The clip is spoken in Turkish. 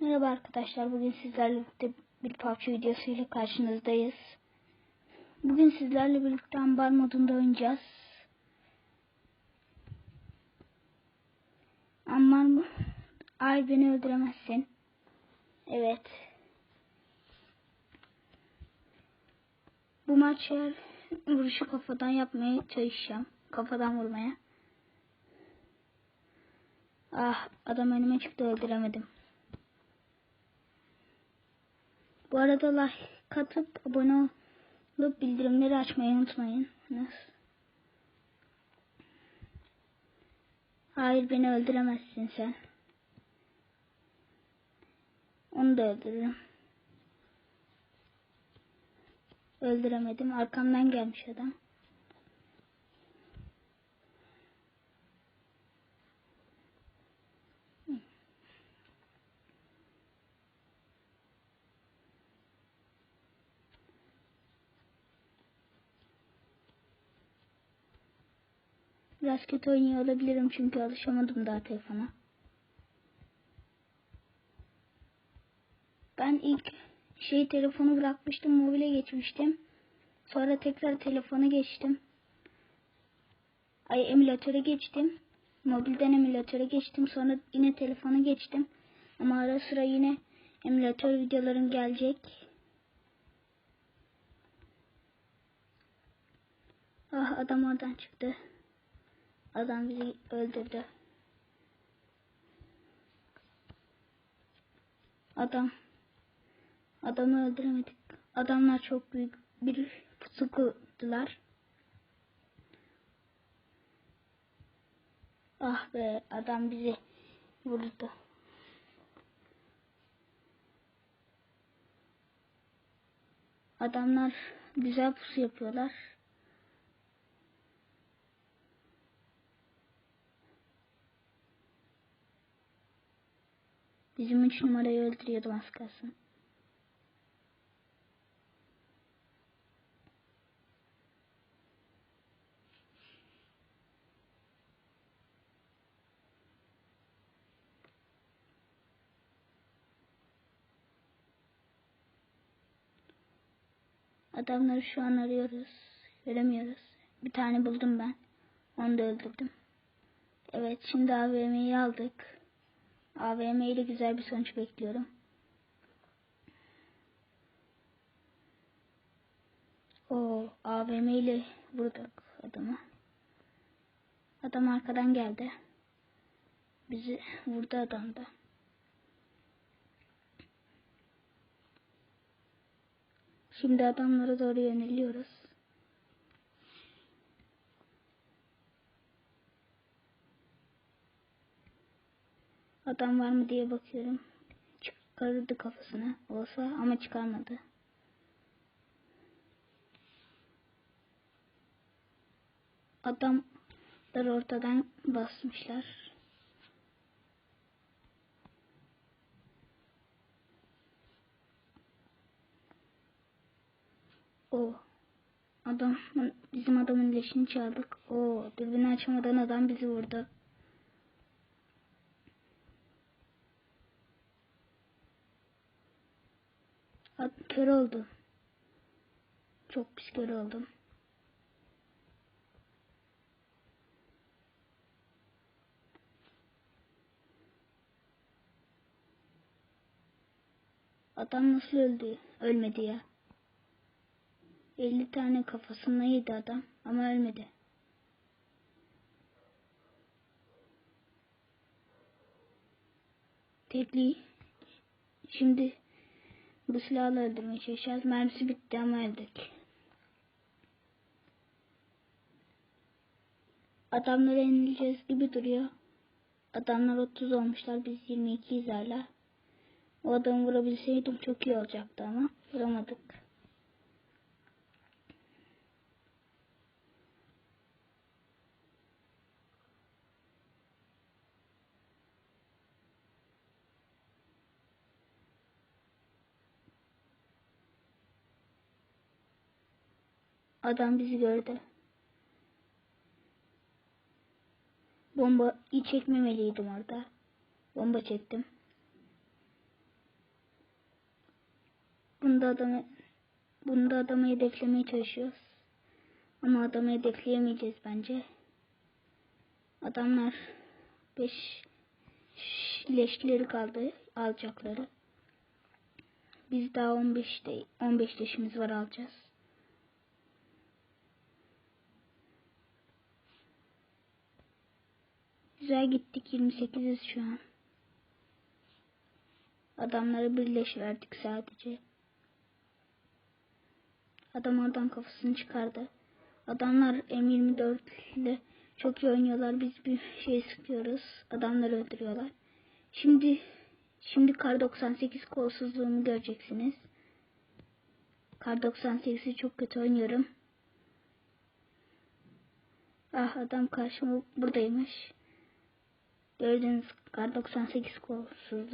Merhaba arkadaşlar. Bugün sizlerle birlikte bir PUBG videosuyla karşınızdayız. Bugün sizlerle birlikte ambar modunda oynayacağız. Ambar mı? Ay beni öldüremezsin. Evet. Bu maç her vuruşu kafadan yapmaya çalışacağım. Kafadan vurmaya. Ah adam önüme çıktı öldüremedim. Bu arada like katıp abone olup bildirimleri açmayı unutmayın. Hayır beni öldüremezsin sen. Onu da öldürürüm. Öldüremedim. Arkamdan gelmiş adam. Biraz kötü oynuyor olabilirim çünkü alışamadım daha telefona. Ben ilk şey telefonu bırakmıştım, mobile geçmiştim. Sonra tekrar telefona geçtim. Ay emülatöre geçtim. Mobilden emülatöre geçtim. Sonra yine telefona geçtim. Ama ara sıra yine emülatör videolarım gelecek. Ah adam oradan çıktı. Adam bizi öldürdü. Adam. Adamı öldüremedik. Adamlar çok büyük bir pusu kurdular. Ah be adam bizi vurdu. Adamlar güzel pusu yapıyorlar. Bizim üç numarayı öldürüyordum az kalsın. Adamları şu an arıyoruz. Göremiyoruz. Bir tane buldum ben. Onu da öldürdüm. Evet şimdi AVM'yi aldık. AVM ile güzel bir sonuç bekliyorum. O AVM ile vurduk adamı. Adam arkadan geldi. Bizi vurdu adam da. Şimdi adamlara doğru yöneliyoruz. Adam var mı diye bakıyorum. Çıkardı kafasına olsa ama çıkarmadı. Adamlar ortadan basmışlar. O adam bizim adamın leşini çaldık. O dürbünü açamadan adam bizi vurdu. Kör oldu. Çok pis kör oldum. Adam nasıl öldü? Ölmedi ya. 50 tane kafasına yedi adam ama ölmedi. Tekli. Şimdi bu silahla öldürmeye çalışacağız. Mermisi bitti ama öldük. Adamlara yenileceğiz gibi duruyor. Adamlar 30 olmuşlar. Biz 22 hala. O adamı vurabilseydim çok iyi olacaktı ama vuramadık. Adam bizi gördü. Bomba çekmemeliydim orada. Bomba çektim. Bunda adamı bunda adamı hedeflemeye çalışıyoruz. Ama adamı hedefleyemeyeceğiz bence. Adamlar 5 leşleri kaldı alacakları. Biz daha 15'te 15 leşimiz var alacağız. Güzel gittik 28'iz şu an. Adamlara birleş verdik sadece. Adam oradan kafasını çıkardı. Adamlar M24 ile çok iyi oynuyorlar. Biz bir şey sıkıyoruz. Adamları öldürüyorlar. Şimdi şimdi Kar 98 kolsuzluğumu göreceksiniz. Kar 98'i çok kötü oynuyorum. Ah adam karşıma buradaymış. Gördüğünüz Kar 98 kolsuzluğu.